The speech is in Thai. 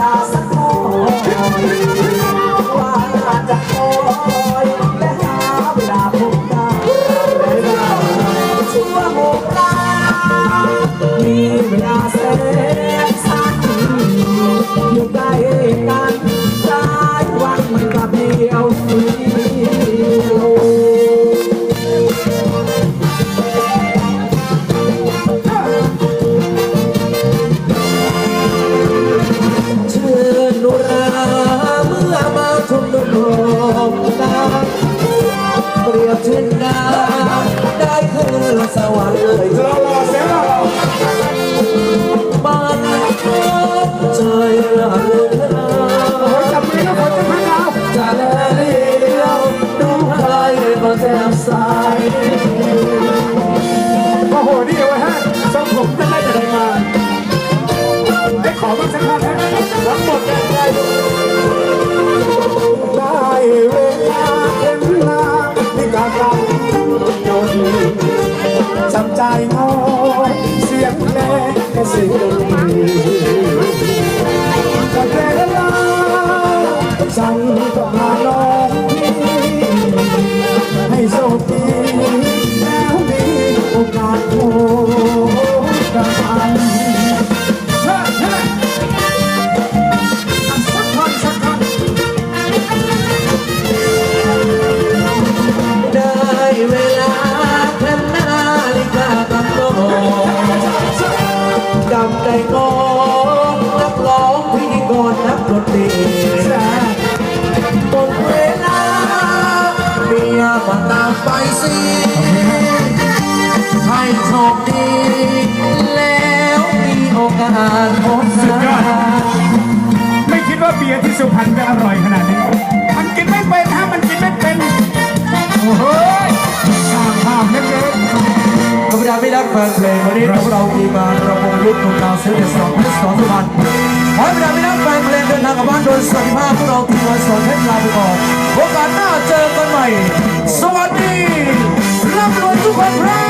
casa. So. ฉันก็านองพี่ให้โชคดีแล้วมีโอกาสพบกันได้เวาตามไปสิให้โชคดี แล้วมีโอกาสพบสุดยอดกันไม่คิดว่าเบียร์ที่สุพรรณจะอร่อยขนาดนี้ มันกินไม่เป็นฮะมันกินไม่เป็น โอ้โหสร้างภาพเล็กธรรมดาไม่รักแฟนเพลงวันนี้พวกเราทีมงานระวงยุทธ์ของดาวเซเลสสองเพชรสองสุพรรณขอให้บรรดาไม่รักแฟนเพลงเดินทางกลับบ้านโดยสวัสดิภาพพวกเราทีมงานสองเพชรลาไปก่อนโอกาสหน้าเจอกันใหม่ สวัสดีร่ำรวยทุกคนครับ